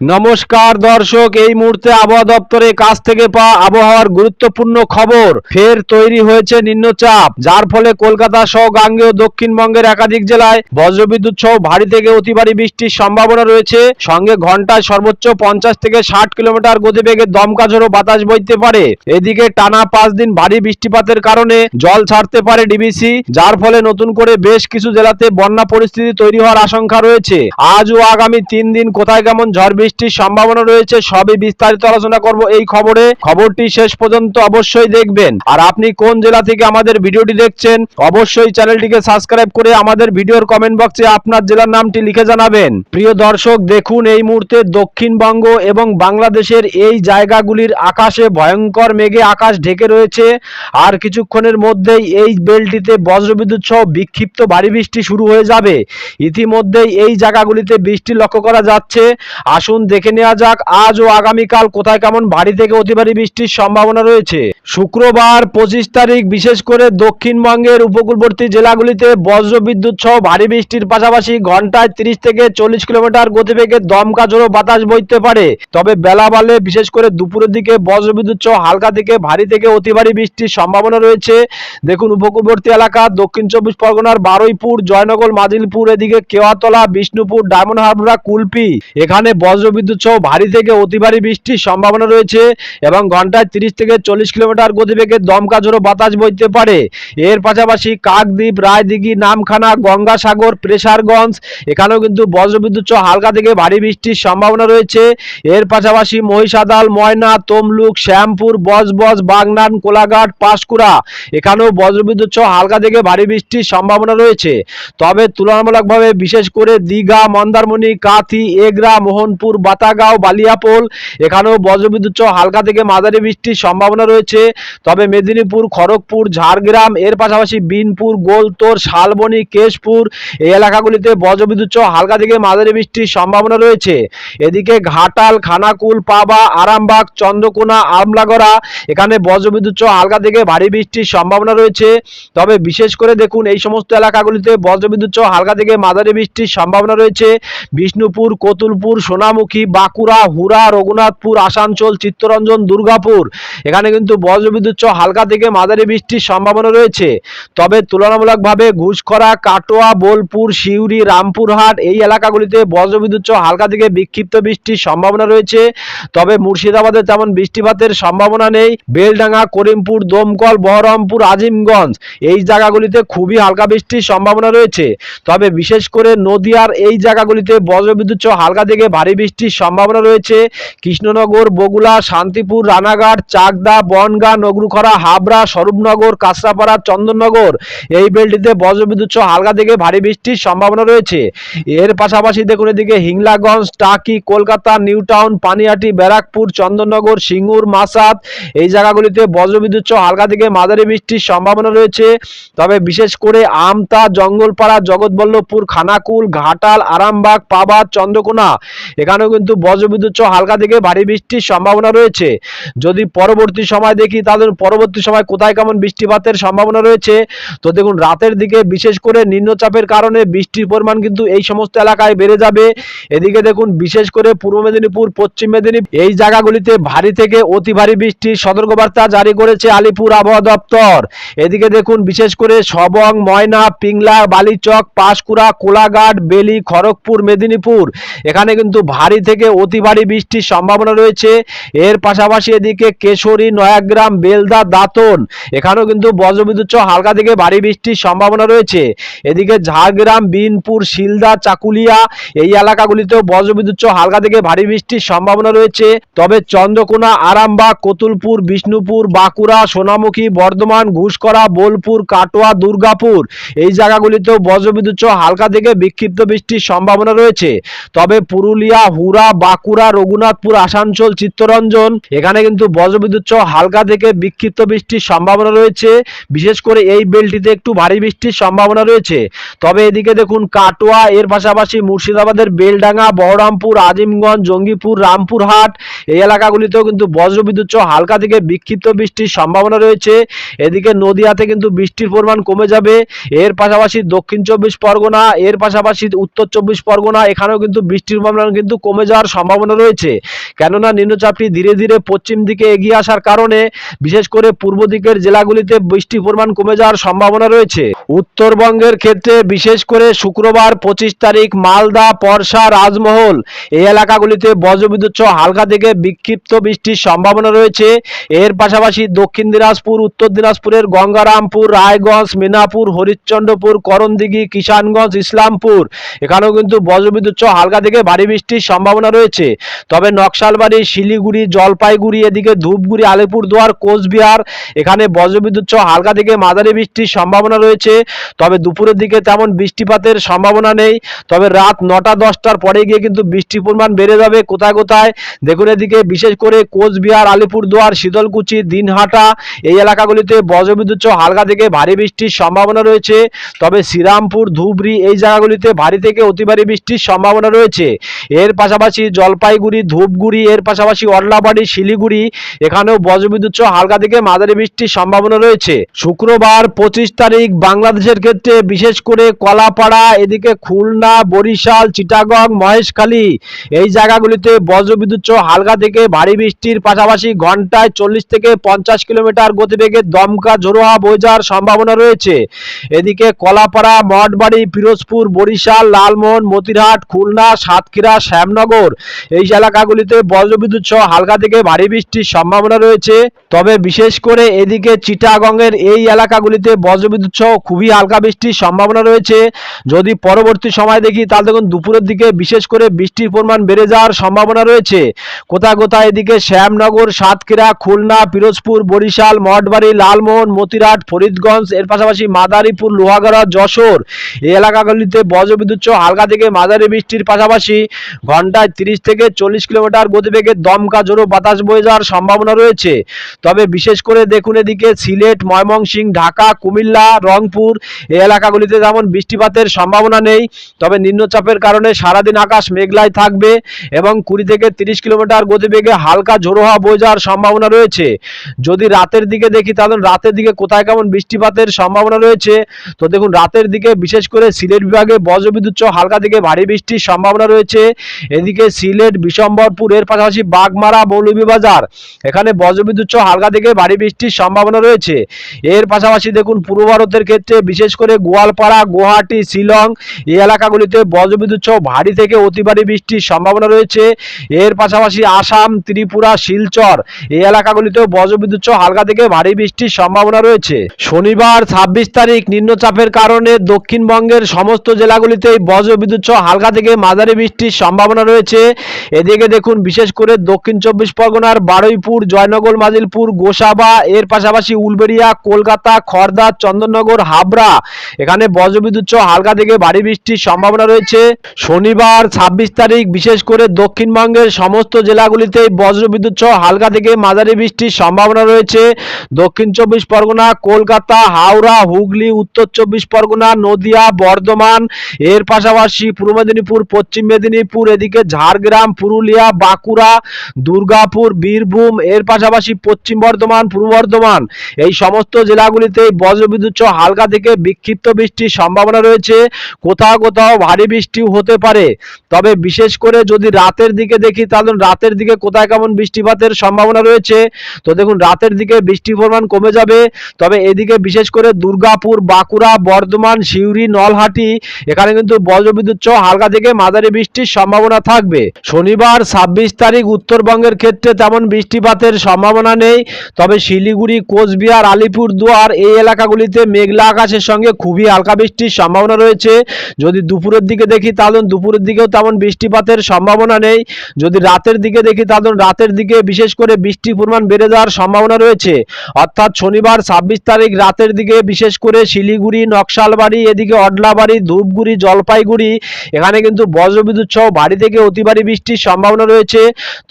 নমস্কার দর্শক, এই মুহূর্তে আবহাওয়া দপ্তরের কাছ থেকে পাওয়া আবহাওয়ার গুরুত্বপূর্ণ খবর ফের তৈরি হয়েছে নিম্নচাপ, যার ফলে কলকাতা সহ গাঙ্গেয় দক্ষিণবঙ্গের একাধিক জেলায় বজ্রবিদ্যুৎ সহ ভারী থেকে অতি ভারী বৃষ্টির সম্ভাবনা রয়েছে। সঙ্গে ঘন্টায় সর্বোচ্চ পঞ্চাশ থেকে ষাট কিলোমিটার গতিবেগে দমকা ঝোড়ো বাতাস বইতে পারে। এদিকে টানা পাঁচ দিন ভারী বৃষ্টিপাতের কারণে জল ছাড়তে পারে ডিবিসি, যার ফলে নতুন করে বেশ কিছু জেলাতে বন্যা পরিস্থিতি তৈরি হওয়ার আশঙ্কা রয়েছে। আজ ও আগামী তিন দিন কোথায় কেমন ঝড় বৃষ্টির সম্ভাবনা রয়েছে, সবই বিস্তারিত আলোচনা করব এই খবরে। খবরটি শেষ পর্যন্ত অবশ্যই দেখবেন। আর আপনি কোন জেলা থেকে আমাদের ভিডিওটি দেখছেন, অবশ্যই চ্যানেলটিকে সাবস্ক্রাইব করে আমাদের ভিডিওর কমেন্ট বক্সে আপনার জেলার নামটি লিখে জানাবেন। প্রিয় দর্শক, দেখুন এই মুহূর্তে দক্ষিণবঙ্গ এবং বাংলাদেশের এই জায়গাগুলির আকাশে ভয়ঙ্কর মেঘে আকাশ ঢেকে রয়েছে। আর কিছুক্ষণের মধ্যেই এই বেলটিতে বজ্রবিদ্যুৎ সহ বিক্ষিপ্ত ভারী বৃষ্টি শুরু হয়ে যাবে। ইতিমধ্যেই এই জায়গাগুলিতে বৃষ্টি লক্ষ্য করা যাচ্ছে। আসুন দেখে নেওয়া যাক, আজ ও আগামীকাল কোথায় কেমন ভারী থেকে অতি ভারী বৃষ্টির সম্ভাবনা রয়েছে। শুক্রবার পঁচিশ তারিখ, বিশেষ করে দক্ষিণবঙ্গের উপকূলবর্তী জেলাগুলিতে বজ্রবিদ্যুৎ সহ ভারী বৃষ্টির পাশাপাশি ঘন্টায় তিরিশ থেকে চল্লিশ কিলোমিটার গতিবেগে দমকা ঝোড়ো বাতাস বইতে পারে। তবে বেলা বাড়লে, বিশেষ করে দুপুরের দিকে বজ্রবিদ্যুৎ সহ হালকা থেকে ভারী থেকে অতি ভারী বৃষ্টির সম্ভাবনা রয়েছে। দেখুন, উপকূলবর্তী এলাকা, দক্ষিণ চব্বিশ পরগনার বারুইপুর, জয়নগর মাদিলপুর এদিকে কেওয়াতলা, বিষ্ণুপুর, ডায়মন্ড হারবরা, কুলপি। এখানে বজ্রবিদ্যুৎ সহ ভারী থেকে অতি ভারী বৃষ্টির সম্ভাবনা রয়েছে এবং ঘন্টায় তিরিশ থেকে চল্লিশ কিলোমিটার গতিবেগে দমকা ঝোড়ো বাতাস বইতে পারে। এর পাশাপাশি কাকদ্বীপ, রায়দিঘি, নামখানা, গঙ্গাসাগর, প্রেসারগঞ্জ, এখানেও কিন্তু বজ্রবিদ্যুৎ সহ হালকা থেকে ভারী বৃষ্টির সম্ভাবনা রয়েছে। এর পাশাপাশি মহিষাদাল, ময়না, তমলুক, শ্যামপুর, বজবজ, বাগনান, কোলাঘাট, পাঁশকুড়া, এখানেও বজ্রবিদ্যুৎ সহ হালকা থেকে ভারী বৃষ্টির সম্ভাবনা রয়েছে। তবে তুলনামূলকভাবে বিশেষ করে দীঘা, মন্দারমণি, কাথি, এগরা, মোহনপুর বাতাগাঁও, বালিয়াপোল, এখানেও বজ্রবিদ্যুৎ সহ হালকা থেকে মাঝারি বৃষ্টির সম্ভাবনা রয়েছে। তবে মেদিনীপুর, খড়গপুর, ঝাড়গ্রাম, এর পাশাপাশি বিনপুর, গোলতোর, শালবনি, কেশপুর এই এলাকাগুলিতে বজ্রবিদ্যুৎ সহ হালকা থেকে মাঝারি বৃষ্টির সম্ভাবনা রয়েছে। এদিকে ঘাটাল, খানাকুল, পাবা, আরামবাগ, চন্দ্রকোনা, আমলাগড়া এখানে বজ্রবিদ্যুৎ সহ হালকা থেকে ভারী বৃষ্টির সম্ভাবনা রয়েছে। তবে বিশেষ করে দেখুন এই সমস্ত এলাকাগুলিতে বজ্রবিদ্যুৎ সহ হালকা থেকে মাঝারি বৃষ্টির সম্ভাবনা রয়েছে। বিষ্ণুপুর, কতুলপুর, সোনামুখী বাঁকুড়া হুরা রঘুনাথপুর, আসানসোল, চিত্তরঞ্জন, দুর্গাপুর। এখানে কিন্তু বজ্রবিদ্যুৎ সহ হালকা থেকে মাঝারি বৃষ্টির সম্ভাবনা রয়েছে। তবে তুলনামূলকভাবে ঘুষখরা, কাটোয়া, বোলপুর, সিউড়ি, রামপুরহাট এই এলাকাগুলিতে বজ্রবিদ্যুৎ সহ হালকা থেকে বিক্ষিপ্ত বৃষ্টির সম্ভাবনা রয়েছে। তবে মুর্শিদাবাদে তেমন বৃষ্টিপাতের সম্ভাবনা নেই। বেলডাঙ্গা, করিমপুর, দমকল, বহরমপুর, আজিমগঞ্জ এই জায়গাগুলিতে খুবই হালকা বৃষ্টির সম্ভাবনা রয়েছে। তবে বিশেষ করে নদিয়ার এই জায়গাগুলিতে বজ্রবিদ্যুৎ সহ হালকা থেকে ভারী বৃষ্টির সম্ভাবনা রয়েছে। কৃষ্ণনগর বগুলা শান্তিপুর, রানাঘাট, চাকদা, বনগাঁ, নগরুখরা, হাবড়া, স্বরূপনগর, কাঁচরাপাড়া, চন্দননগর এই বেলটিতে বজ্রবিদ্যুৎ সহ হালকা থেকে ভারী বৃষ্টির সম্ভাবনা রয়েছে। এর পাশাপাশি দেখুন এদিকে হিংলাগঞ্জ, টাকি, কলকাতা নিউ টাউন পানিহাটি ব্যারাকপুর, চন্দননগর, সিঙ্গুর, মাসাদ এই জায়গাগুলিতে বজ্রবিদ্যুৎ সহ হালকা থেকে মাঝারি বৃষ্টির সম্ভাবনা রয়েছে। তবে বিশেষ করে আমতা, জঙ্গলপাড়া, জগৎবল্লভপুর, খানাকুল, ঘাটাল, আরামবাগ পাবাদ চন্দ্রকোনা এখানেও কিন্তু বজ্রবিদ্যুৎ সহ হালকা থেকে ভারী বৃষ্টির সম্ভাবনা রয়েছে। যদি পরবর্তী সময় দেখি, তাহলে পরবর্তী সময় কোথায় কেমন বৃষ্টিপাতের সম্ভাবনা রয়েছে? তো দেখুন, রাতের দিকে বিশেষ করে নিম্নচাপের কারণে বৃষ্টির পরিমাণ কিন্তু এই সমস্ত এলাকায় বেড়ে যাবে। এদিকে দেখুন, বিশেষ করে পূর্ব মেদিনীপুর, পশ্চিম মেদিনীপুর, এই জায়গাগুলিতে ভারী থেকে অতি ভারী বৃষ্টির সতর্কবার্তা জারি করেছে আলিপুর আবহাওয়া দপ্তর। এদিকে দেখুন, বিশেষ করে সবং, ময়না, পিংলা, বালিচক, পাঁশকুড়া, কোলাঘাট, বেলি, খড়গপুর, মেদিনীপুর। এখানে কিন্তু ভারী থেকে অতি ভারী বৃষ্টির সম্ভাবনা রয়েছে। এর পাশাপাশি এদিকে কেশরী, নয়াগ্রাম, বেলদা, দাতন, এখানেও কিন্তু বজ্রবিদ্যুৎ হালকা থেকে ভারী বৃষ্টির সম্ভাবনা রয়েছে। এদিকে ঝাড়গ্রাম, বিনপুর, শিলদা, চাকুলিয়া এই এলাকাগুলিতেও বজ্রবিদ্যুৎ হালকা থেকে ভারী বৃষ্টির সম্ভাবনা রয়েছে। তবে চন্দ্রকোনা, আরামবাগ, কতুলপুর, বিষ্ণুপুর, বাঁকুড়া, সোনামুখী, বর্ধমান, ঘুষকরা, বোলপুর, কাটোয়া, দুর্গাপুর এই জায়গাগুলিতেও বজ্রবিদ্যুৎ হালকা থেকে বিক্ষিপ্ত বৃষ্টির সম্ভাবনা রয়েছে। তবে পুরুলিয়া হুরা বাঁকুড়া, রঘুনাথপুর, আসানসোল, চিত্তরঞ্জন। এখানে কিন্তু বজ্রবিদ্যুৎ সহ হালকা থেকে বিক্ষিপ্ত বৃষ্টির সম্ভাবনা রয়েছে। বিশেষ করে এই বেলটিতে একটু ভারী বৃষ্টির সম্ভাবনা রয়েছে। তবে এদিকে দেখুন, কাটোয়া, এর পাশাপাশি মুর্শিদাবাদের বেলডাঙ্গা, বহরামপুর, আজিমগঞ্জ, জঙ্গিপুর, রামপুরহাট এই এলাকাগুলিতেও কিন্তু বজ্রবিদ্যুৎ সহ হালকা থেকে বিক্ষিপ্ত বৃষ্টির সম্ভাবনা রয়েছে। এদিকে নদিয়াতে কিন্তু বৃষ্টির পরিমাণ কমে যাবে। এর পাশাপাশি দক্ষিণ চব্বিশ পরগনা, এর পাশাপাশি উত্তর চব্বিশ পরগনা, এখানেও কিন্তু বৃষ্টির পরিমাণ কিন্তু কমে যাওয়ার সম্ভাবনা রয়েছে। কেননা নিম্নচাপটি ধীরে ধীরে পশ্চিম দিকে এগিয়ে আসার কারণে, বিশেষ করে পূর্ব দিকের জেলাগুলিতে বৃষ্টির পরিমাণ কমে যাওয়ার সম্ভাবনা রয়েছে। উত্তরবঙ্গের ক্ষেত্রে, বিশেষ করে শুক্রবার পঁচিশ তারিখ, মালদা পরশা রাজমহল এই এলাকাগুলিতে বজ্রবিদ্যুৎ সহ হালকা থেকে বিক্ষিপ্ত বৃষ্টির সম্ভাবনা রয়েছে। এর পাশাপাশি দক্ষিণ দিনাজপুর, উত্তর দিনাজপুরের গঙ্গারামপুর, রায়গঞ্জ মিনাপুর হরিশ্চন্দ্রপুর, করণদিঘি, কিষানগঞ্জ, ইসলামপুর এখানেও কিন্তু বজ্রবিদ্যুৎ সহ হালকা থেকে ভারী বৃষ্টির সম্ভাবনা রয়েছে। তবে নকশালবাড়ি, শিলিগুড়ি, জলপাইগুড়ি, এদিকে ধূপগুড়ি, আলিপুরদুয়ার, কোচবিহার, এখানে বজ্রবিদ্যুৎ সহ হালকা থেকে মাঝারি বৃষ্টির সম্ভাবনা রয়েছে। তবে দুপুরের দিকে তেমন বৃষ্টিপাতের সম্ভাবনা নেই। তবে রাত নটা দশটার পরে গিয়ে কিন্তু বৃষ্টির পরিমাণ বেড়ে যাবে কোথায় কোথায়। দেখুন এদিকে বিশেষ করে কোচবিহার, আলিপুরদুয়ার, শীতলকুচি, দিনহাটা এই এলাকাগুলিতে বজ্রবিদ্যুৎ সহ হালকা থেকে ভারী বৃষ্টির সম্ভাবনা রয়েছে। তবে শ্রীরামপুর, ধুবড়ি এই জায়গাগুলিতে ভারী থেকে অতি ভারী বৃষ্টির সম্ভাবনা রয়েছে। এর পাশাপাশি জলপাইগুড়ি, ধূপগুড়ি, এর পাশাপাশি অডলাবাড়ি শিলিগুড়ি, এখানেও বজ্রবিদ্যুৎ সহ হালকা থেকে মাঝারি বৃষ্টির সম্ভাবনা রয়েছে। শুক্রবার পঁচিশ তারিখ বাংলাদেশের ক্ষেত্রে বিশেষ করে কলাপাড়া, এদিকে খুলনা, বরিশাল, চিটাগং, মহেশখালী এই জায়গাগুলিতে বজ্রবিদ্যুৎ সহ হালকা থেকে ভারী বৃষ্টির পাশাপাশি ঘন্টায় চল্লিশ থেকে পঞ্চাশ কিলোমিটার গতিবেগে দমকা বয়ে যাওয়ার সম্ভাবনা রয়েছে। এদিকে কলাপাড়া, মঠবাড়ি, পিরোজপুর, বরিশাল, লালমোহন, মতিরহাট, খুলনা, সাতক্ষীরা, শ্যামনগর এই এলাকাগুলিতে বজ্রবিদ্যুৎ সহ হালকা থেকে ভারী বৃষ্টির সম্ভাবনা রয়েছে। তবে বিশেষ করে এদিকে চিটাগংয়ের এই এলাকাগুলিতে বজ্রবিদ্যুৎ সহ খুবই হালকা বৃষ্টির সম্ভাবনা রয়েছে। যদি পরবর্তী সময় দেখি, তাহলে দেখুন দুপুরের দিকে বিশেষ করে বৃষ্টির পরিমাণ বেড়ে যাওয়ার সম্ভাবনা রয়েছে। কোথায় কোথায় এদিকে শ্যামনগর, সাতক্ষীরা, খুলনা, পিরোজপুর, বরিশাল, মঠবাড়ি, লালমোহন মতিরাট ফরিদগঞ্জ, এর পাশাপাশি মাদারীপুর, লোহাগড়া, যশোর। এই এলাকাগুলিতে বজ্রবিদ্যুৎ সহ হালকা থেকে মাঝারি বৃষ্টির পাশাপাশি ঘন্টায় তিরিশ থেকে চল্লিশ কিলোমিটার গতিবেগে দমকা জোরো বাতাস বয়ে যাওয়ার সম্ভাবনা রয়েছে। তবে বিশেষ করে দেখুন এদিকে সিলেট, ময়মনসিংহ, ঢাকা, কুমিল্লা, রংপুর এই এলাকাগুলিতে যেমন বৃষ্টিপাতের সম্ভাবনা নেই। তবে নিম্নচাপের কারণে সারাদিন আকাশ মেঘলাই থাকবে এবং কুড়ি থেকে তিরিশ কিলোমিটার গতিবেগে হালকা ঝোড়ো হওয়া বয়ে যাওয়ার সম্ভাবনা রয়েছে। যদি রাতের দিকে দেখি, তাহলে রাতের দিকে কোথায় কেমন বৃষ্টিপাতের সম্ভাবনা রয়েছে? তো দেখুন, রাতের দিকে বিশেষ করে সিলেট বিভাগে বজ্রবিদ্যুৎ হালকা থেকে ভারী বৃষ্টির সম্ভাবনা রয়েছে। এদিকে সিলেট, বিশম্বরপুর, এর পাশাপাশি বাগমারা, মৌলভীবাজার। এখানে বজ্রবিদ্যুৎ হালকা থেকে ভারী বৃষ্টির সম্ভাবনা রয়েছে। এর পাশাপাশি দেখুন, পূর্ব ভারতের ক্ষেত্রে বিশেষ করে গোয়ালপাড়া, গুয়াহাটি, শিলং এই এলাকাগুলিতে বজ্রবিদ্যুৎ ভারী থেকে অতি ভারী বৃষ্টির সম্ভাবনা রয়েছে। এর পাশাপাশি আসাম, ত্রিপুরা, শিলচর এই এলাকাগুলিতেও বজ্রবিদ্যুৎ হালকা থেকে ভারী বৃষ্টির সম্ভাবনা রয়েছে। শনিবার ছাব্বিশ তারিখ নিম্নচাপের কারণে দক্ষিণবঙ্গের সমস্ত জেলাগুলিতেই বজ্রবিদ্যুৎ হালকা থেকে মাঝারি বৃষ্টির সম্ভাবনা রয়েছে। এদিকে দেখুন, বিশেষ করে দক্ষিণ চব্বিশ পরগনার বারুইপুর, জয়নগর, মাজিলপুর, গোসাবা, এর পাশাপাশি উলবেড়িয়া, কলকাতা খড়দা চন্দননগর, হাবড়া। এখানে বজ্রবিদ্যুৎ সহ হালকা থেকে ভারী বৃষ্টির সম্ভাবনা রয়েছে। শনিবার ছাব্বিশ তারিখ, বিশেষ করে দক্ষিণবঙ্গের সমস্ত জেলাগুলিতে বজ্রবিদ্যুৎ সহ হালকা থেকে মাঝারি বৃষ্টির সম্ভাবনা রয়েছে। দক্ষিণ চব্বিশ পরগনা, কলকাতা, হাওড়া, হুগলি, উত্তর চব্বিশ পরগনা, নদিয়া, বর্ধমান, এর পাশাপাশি পূর্ব মেদিনীপুর, পশ্চিম মেদিনীপুর, এদিকে ঝাড়গ্রাম, পুরুলিয়া, বাঁকুড়া, দুর্গাপুর, বীরভূম, এর পাশাপাশি পশ্চিম বর্ধমান, পূর্ব বর্ধমান। এই সমস্ত জেলাগুলিতে বজ্রবিদ্যুৎ সহ হালকা থেকে বিক্ষিপ্ত বৃষ্টির সম্ভাবনা রয়েছে। কোথাও কোথাও ভারী বৃষ্টিও হতে পারে। তবে বিশেষ করে যদি রাতের দিকে দেখি, তাহলে রাতের দিকে কোথায় কেমন বৃষ্টিপাতের সম্ভাবনা রয়েছে? তো দেখুন, রাতের দিকে বৃষ্টির পরিমাণ কমে যাবে। তবে এদিকে বিশেষ করে দুর্গাপুর, বাঁকুড়া, বর্ধমান, সিউড়ি, নলহাটি, এখানে কিন্তু বজ্রবিদ্যুৎ সহ হালকা থেকে মাঝারি বৃষ্টির সম্ভাবনা থাকবে। শনিবার ছাব্বিশ তারিখ উত্তরবঙ্গের ক্ষেত্রে তেমন বৃষ্টিপাতের সম্ভাবনা নেই, তবে শিলিগুড়ি, কোচবিহার আলিপুর দুয়ার এই এলাকাগুলিতে মেঘলা আকাশের সঙ্গে খুবই হালকা বৃষ্টির সম্ভাবনা রয়েছে। যদি দুপুরের দিকে দেখি তাহলে দুপুরের দিকেও তেমন বৃষ্টিপাতের সম্ভাবনা নেই। যদি রাতের দিকে দেখি তাহলে রাতের দিকে বিশেষ করে বৃষ্টির পরিমাণ বেড়ে যাওয়ার সম্ভাবনা রয়েছে। অর্থাৎ শনিবার ছাব্বিশ তারিখ রাতের দিকে বিশেষ করে শিলিগুড়ি, নকশালবাড়ি, এদিকে অডলাবাড়ি, ধূপগুড়ি, জলপাইগুড়ি, এখানে কিন্তু বজ্রবিদ্যুৎ সহ ভারী থেকে অতি ভারী বৃষ্টির সম্ভাবনা রয়েছে।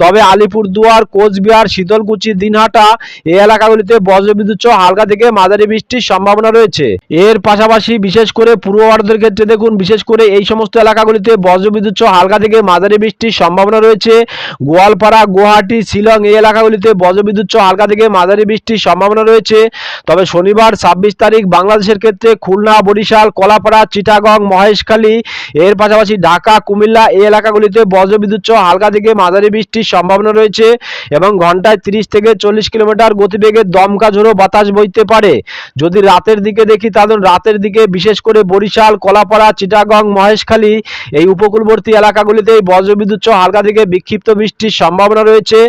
তবে আলিপুরদুয়ার, কোচবিহার, শীতলকুচি, দিনহাটা এই এলাকাগুলিতে বজ্রবিদ্যুৎ সহ হালকা থেকে মাঝারি বৃষ্টির সম্ভাবনা রয়েছে। এর পাশাপাশি বিশেষ করে পূর্ব ভারতের ক্ষেত্রে দেখুন, বিশেষ করে এই সমস্ত এলাকাগুলিতে বজ্রবিদ্যুৎ সহ হালকা থেকে মাঝারি বৃষ্টির সম্ভাবনা রয়েছে। গোয়ালপাড়া, গুয়াহাটি, শিলং এই এলাকাগুলিতে বজ্রবিদ্যুৎ সহ হালকা থেকে মাঝারি বৃষ্টির সম্ভাবনা রয়েছে। তবে শনিবার ছাব্বিশ তারিখ বাংলাদেশের ক্ষেত্রে খুলনা, বরিশাল, কলাপাড়া, চিটাগং, মহেশখালী, এর পাশাপাশি ঢাকা, কুমিল্লা এই এলাকাগুলি এলাকাগুলিতে বজ্রবিদ্যুৎ সহ হালকা থেকে মাঝারি বৃষ্টির সম্ভাবনা রয়েছে এবং ঘন্টায় তিরিশ থেকে চল্লিশ কিলোমিটার গতিবেগে দমকা ঝোড়ো বাতাস বইতে পারে। যদি রাতের দিকে দেখি তাহলে রাতের দিকে বিশেষ করে বরিশাল, কলাপাড়া, চিটাগং, মহেশখালী এই উপকূলবর্তী এলাকাগুলিতে বজ্রবিদ্যুৎ সহ হালকা থেকে বিক্ষিপ্ত বৃষ্টির সম্ভাবনা রয়েছে।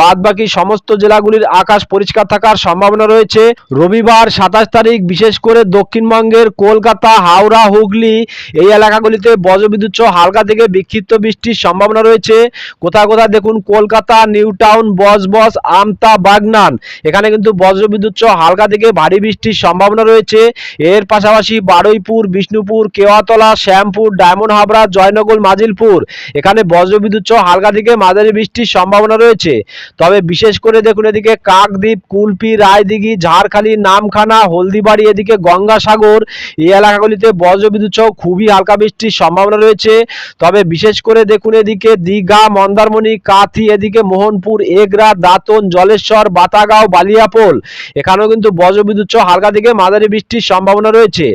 বাদ বাকি সমস্ত জেলাগুলির আকাশ পরিষ্কার থাকার সম্ভাবনা রয়েছে। রবিবার সাতাশ তারিখ, বিশেষ করে দক্ষিণবঙ্গের কলকাতা, হাওড়া, হুগলি এই এলাকাগুলিতে বজ্রবিদ্যুৎ সহ হালকা থেকে বিক্ষিপ্ত বৃষ্টির সম্ভাবনা রয়েছে। কোথাও কোথাও দেখুন কলকাতা নিউ টাউন বসবস আমতা, বাগনান। এখানে কিন্তু বজ্রবিদ্যুৎ সহ হালকা থেকে ভারী বৃষ্টির সম্ভাবনা রয়েছে। এর পাশাপাশি বারুইপুর, বিষ্ণুপুর, কেওয়াতলা, শ্যামপুর, ডায়মন্ড হাবড়া, জয়নগর, মাজিলপুর। এখানে বজ্রবিদ্যুৎ সহ হালকা থেকে মাঝারি বৃষ্টির সম্ভাবনা রয়েছে। তবে বিশেষ করে দেখুন এদিকে কাকদ্বীপ, কুলপি, রায়দিঘি, ঝাড়খালি, নামখানা, হলদিবাড়ি, এদিকে গঙ্গাসাগর। এই এলাকাগুলিতে বজ্রবিদ্যুৎ সহ খুবই হালকা বৃষ্টির সম্ভাবনা রয়েছে। তবে বিশেষ করে দেখুন এদিকে দীঘা, মন্দারমণি, কাথি, এদিকে মোহনপুর, এগরা, দাঁতন, জলেশ্বর, বাতাগাঁও, বালিয়াপোল। এখানেও কিন্তু বজ্রবিদ্যুৎ হালকা থেকে মাঝারি বৃষ্টির সম্ভাবনা রয়েছে।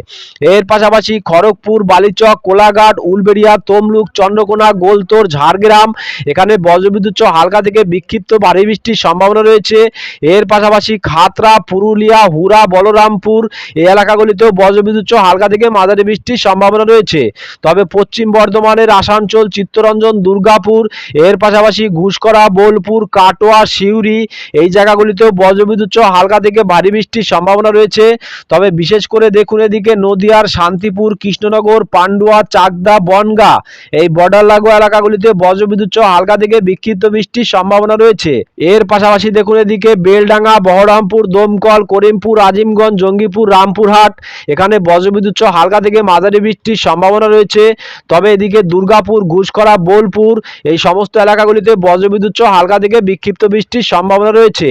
এর পাশাপাশি খড়গপুর, বালিচক, কোলাঘাট, উলবেড়িয়া, তমলুক, চন্দ্রকোনা, গোলতোর, ঝাড়গ্রাম, এখানে বজ্রবিদ্যুৎ হালকা থেকে বিক্ষিপ্ত ভারী বৃষ্টির সম্ভাবনা রয়েছে। এর পাশাপাশি খাতরা, পুরুলিয়া হুরা বলরামপুর এই এলাকাগুলিতেও বজ্রবিদ্যুৎ হালকা থেকে মাঝারি বৃষ্টির সম্ভাবনা রয়েছে। তবে পশ্চিম বর্ধমানের, আসানসোল, চিত্তরঞ্জন দুর্গাপুর, এর পাশাপাশি ঘুষকরা বোলপুর, কাটোয়া, সিউড়ি, এই জায়গাগুলিতেও বজ্রবিদ্যুৎ হালকা থেকে ভারী বৃষ্টির সম্ভাবনা রয়েছে। তবে বিশেষ করে দেখুন এদিকে নদিয়ার শান্তিপুর, কৃষ্ণনগর, পান্ডুয়া, চাকদা, বনগা, এই বর্ডার লাগু এলাকাগুলিতে বজ্রবিদ্যুৎ হালকা থেকে বিক্ষিপ্ত বৃষ্টির সম্ভাবনা রয়েছে। এর পাশাপাশি দেখুন এদিকে বেলডাঙ্গা, বহরমপুর, দমকল, করিমপুর, আজিমগঞ্জ, জঙ্গিপুর, রামপুরহাট, এখানে বজ্রবিদ্যুৎ হালকা থেকে মাঝারি বৃষ্টির সম্ভাবনা রয়েছে। তবে এদিকে দুর্গাপুর ঘুষকরা বোলপুর, এই সমস্ত এলাকাগুলিতে বজ্রবিদ্যুৎ সহ হালকা থেকে বিক্ষিপ্ত বৃষ্টির সম্ভাবনা রয়েছে।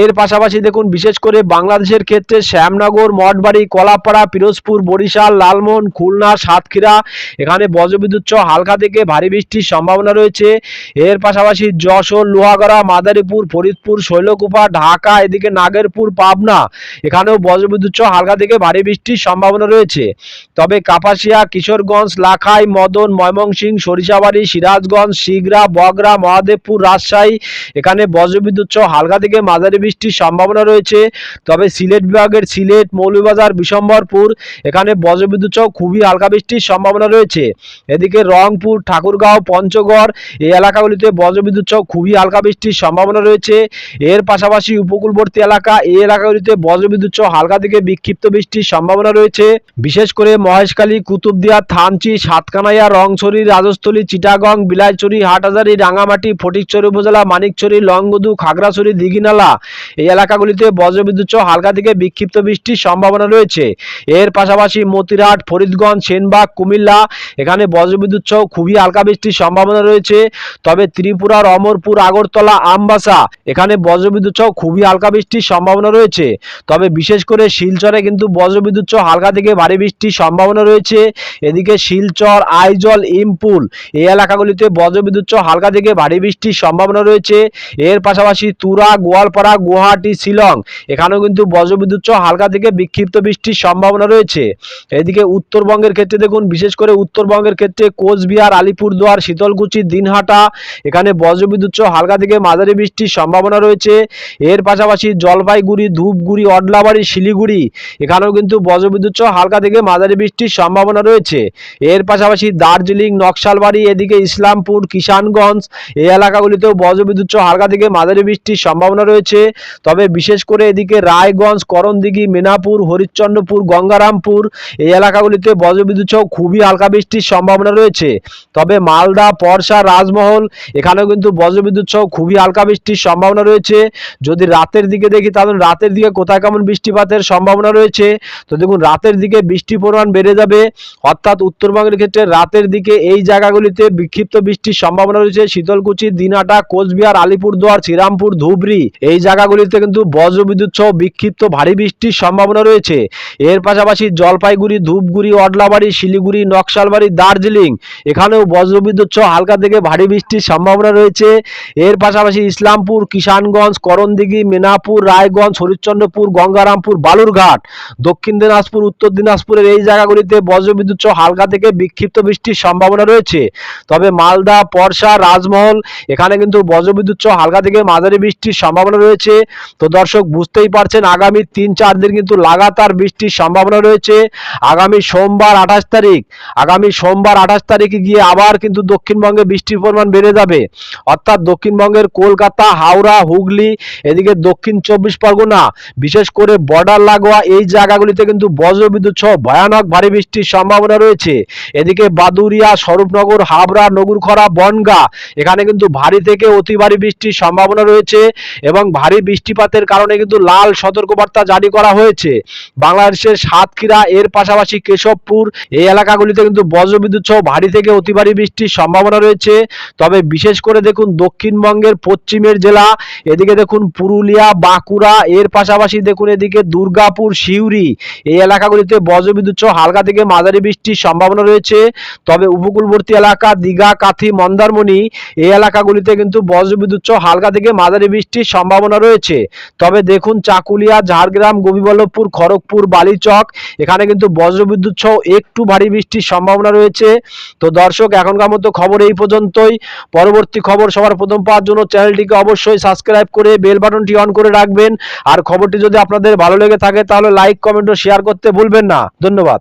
এর পাশাপাশি দেখুন, বিশেষ করে বাংলাদেশের ক্ষেত্রে শ্যামনগর, মঠবাড়ি, কলাপাড়া, পিরোজপুর, বরিশাল, লালমোহন, খুলনা, সাতক্ষীরা, এখানে বজ্রবিদ্যুৎ সহ হালকা থেকে ভারী বৃষ্টির সম্ভাবনা রয়েছে। এর পাশাপাশি যশোর, লোহাগড়া, মাদারীপুর, ফরিদপুর, শৈলকুপা, ঢাকা, এদিকে নাগেরপুর, পাবনা, এখানেও বজ্রবিদ্যুৎ সহ হালকা থেকে ভারী বৃষ্টির সম্ভাবনা রয়েছে। তবে কাপাসিয়া, কিশোরগঞ্জ, লাখাই, মদন, ময়মনসিংহ, সরিষাবাড়ি সিরাজগঞ্জ শিগরা বগরা মহাদেবপুর, রাজশাহী, এখানে বজ্রবিদ্যুৎ সহ হালকা থেকে মাঝারি বৃষ্টির সম্ভাবনা রয়েছে। তবে সিলেট বিভাগের সিলেট, মৌলভীবাজার, বিশম্বরপুর, এখানে বজ্রবিদ্যুৎ সহ খুবই হালকা বৃষ্টির সম্ভাবনা রয়েছে। এদিকে রংপুর, ঠাকুরগাঁও, পঞ্চগড়, এই এলাকাগুলিতে বজ্রবিদ্যুৎ সহ খুবই হালকা বৃষ্টির সম্ভাবনা রয়েছে। এর পাশাপাশি উপকূলবর্তী এলাকা, এই এলাকাগুলিতে বজ্রবিদ্যুৎ সহ হালকা থেকে বিক্ষিপ্ত বৃষ্টির সম্ভাবনা রয়েছে। বিশেষ করে মহেশখালী, কুতুবদিয়া, থানচি, সাতকানাইয়া, রংছড়ি, রাজস্থলী চিটাগং বিলাইছড়ি হাটহাজারি, রাঙামাটি, ফটিকছড়ি উপজেলা, মানিকছড়ি লংগদু খাগড়াছড়ি, দিঘিনালা। এই এলাকাগুলিতে বজ্রবিদ্যুৎ সহ হালকা থেকে বিক্ষিপ্ত বৃষ্টির সম্ভাবনা রয়েছে। এর পাশাপাশি মতিরাট ফরিদগঞ্জ, সেনবাগ, কুমিল্লা, এখানে বজ্রবিদ্যুৎ সহ খুবই হালকা বৃষ্টির সম্ভাবনা রয়েছে। তবে ত্রিপুরার অমরপুর, আগরতলা, আমবাসা, এখানে বজ্রবিদ্যুৎ সহ খুবই হালকা বৃষ্টির সম্ভাবনা রয়েছে। তবে বিশেষ করে শিলচরে কিন্তু বজ্রবিদ্যুৎ সহ হালকা থেকে ভারী বৃষ্টির সম্ভাবনা রয়েছে। এদিকে শিলচর, আইজল, ইমপুল এই এলাকাগুলিতে বজ্রবিদ্যুৎ হালকা থেকে ভারী বৃষ্টির সম্ভাবনা রয়েছে। এর পাশাপাশি তুরা, গোয়ালপাড়া, গুয়াহাটি, শিলং, এখানেও কিন্তু বজ্রবিদ্যুৎ হালকা থেকে বিক্ষিপ্ত বৃষ্টির সম্ভাবনা রয়েছে। এদিকে উত্তরবঙ্গের ক্ষেত্রে দেখুন, বিশেষ করে উত্তরবঙ্গের ক্ষেত্রে কোচবিহার, আলিপুরদুয়ার, শীতলকুচি, দিনহাটা, এখানে বজ্রবিদ্যুৎ হালকা থেকে মাঝারি বৃষ্টির সম্ভাবনা রয়েছে। এর পাশাপাশি জলপাইগুড়ি, ধূপগুড়ি, অডলাবাড়ি, শিলিগুড়ি, এখানেও কিন্তু বজ্রবিদ্যুৎ হালকা থেকে মাঝারি বৃষ্টির সম্ভাবনা রয়েছে। এর পাশাপাশি দার্জিলিং, নকশালবাড়ি, এদিকে ইসলামপুর, কিষানগঞ্জ, এই এলাকাগুলিতেও বজ্রবিদ্যুৎ সহ হালকা থেকে মাঝারি বৃষ্টির সম্ভাবনা রয়েছে। তবে বিশেষ করে এদিকে রায়গঞ্জ, করণদিঘি, মেনাপুর, হরিশ্চন্দ্রপুর, গঙ্গারামপুর, এই এলাকাগুলিতে বজ্রবিদ্যুৎ সহ খুবই হালকা বৃষ্টির সম্ভাবনা রয়েছে। তবে মালদা পরশা রাজমহল, এখানেও কিন্তু বজ্রবিদ্যুৎ সহ খুবই হালকা বৃষ্টির সম্ভাবনা রয়েছে। যদি রাতের দিকে দেখি, তাহলে রাতের দিকে কোথায় কেমন বৃষ্টিপাতের সম্ভাবনা রয়েছে? তো দেখুন, রাতের দিকে বৃষ্টির পরিমাণ বেড়ে যাবে। অর্থাৎ উত্তরবঙ্গের ক্ষেত্রে রাতের দিকে এই জায়গাগুলিতে বিক্ষিপ্ত বৃষ্টির সম্ভাবনা রয়েছে। শীতলকুচি দিনাটা কোচবিহার, আলিপুরদুয়ার, শ্রীরামপুর, ধুবড়ি এই জায়গাগুলিতে কিন্তু বজ্রবিদ্যুৎ সহ বিক্ষিপ্ত ভারী বৃষ্টির সম্ভাবনা রয়েছে। এর পাশাপাশি জলপাইগুড়ি, ধূপগুড়ি, অডলাবাড়ি, শিলিগুড়ি, নকশালবাড়ি, দার্জিলিং এখানেও বজ্রবিদ্যুৎ সহ হালকা থেকে ভারী বৃষ্টির সম্ভাবনা রয়েছে। এর পাশাপাশি ইসলামপুর, কিষানগঞ্জ, করণদিঘি, মেনাপুর, রায়গঞ্জ, হরিশ্চন্দ্রপুর, গঙ্গারামপুর, বালুরঘাট, দক্ষিণ দিনাজপুর, উত্তর দিনাজপুরের এই জায়গাগুলিতে বজ্রবিদ্যুৎ সহ হালকা থেকে বিক্ষিপ্ত বৃষ্টির সম্ভাবনা রয়েছে। তবে মালদা পরশা রাজমহল, এখানে কিন্তু বজ্রবিদ্যুৎ সহ হালকা থেকে মাঝারি বৃষ্টির সম্ভাবনা রয়েছে। তো দর্শক, বুঝতেই পারছেন, আগামী তিন, চার দিন কিন্তু লাগাতার বৃষ্টির সম্ভাবনা রয়েছে। আগামী সোমবার আঠাশ তারিখ, আগামী সোমবার আঠাশ তারিখে গিয়ে আবার কিন্তু দক্ষিণবঙ্গে বৃষ্টির পরিমাণ বেড়ে যাবে। অর্থাৎ দক্ষিণবঙ্গের কলকাতা, হাওড়া, হুগলি, এদিকে দক্ষিণ চব্বিশ পরগনা, বিশেষ করে বর্ডার লাগোয়া এই জায়গাগুলিতে কিন্তু বজ্রবিদ্যুৎ সহ ভয়ানক ভারী বৃষ্টির সম্ভাবনা রয়েছে। এদিকে বাদুরিয়া স্বরূপনগর হাবড়া, নগুরখরা, বনগা। এখানে কিন্তু ভারী থেকে অতি ভারী বৃষ্টির সম্ভাবনা রয়েছে এবং ভারী বৃষ্টিপাতের কারণে কিন্তু লাল সতর্কবার্তা জারি করা হয়েছে। বাংলাদেশের সাতক্ষীরা, এর পাশাপাশি কেশবপুর, এই এলাকাগুলিতে কিন্তু বজ্রবিদ্যুৎ সহ ভারী থেকে অতি ভারী বৃষ্টির সম্ভাবনা রয়েছে। তবে বিশেষ করে দেখুন দক্ষিণবঙ্গের পশ্চিমের জেলা, এদিকে দেখুন পুরুলিয়া, বাঁকুড়া, এর পাশাপাশি দেখুন এদিকে দুর্গাপুর, সিউড়ি। এই এলাকাগুলিতে বজ্রবিদ্যুৎ সহ হালকা থেকে মাঝারি বৃষ্টির সম্ভাবনা রয়েছে। তবে উপকূলবর্তী এলাকা দীঘা, কাথি, মন্দারমণি এই এলাকাগুলিতে কিন্তু বজ্রবিদ্যুৎ সহ হালকা থেকে মাঝারি বৃষ্টির সম্ভাবনা রয়েছে। তবে দেখুন চাকুলিয়া, ঝাড়গ্রাম গোপীবল্লভপুর খড়গপুর, বালিচক, এখানে কিন্তু বজ্রবিদ্যুৎ সহ একটু ভারী বৃষ্টির সম্ভাবনা রয়েছে। তো দর্শক, এখনকার মতো খবর এই পর্যন্তই। পরবর্তী খবর সবার প্রথম পাওয়ার জন্য চ্যানেলটিকে অবশ্যই সাবস্ক্রাইব করে বেল বাটনটি অন করে রাখবেন। আর খবরটি যদি আপনাদের ভালো লেগে থাকে, তাহলে লাইক, কমেন্ট ও শেয়ার করতে ভুলবেন না। ধন্যবাদ।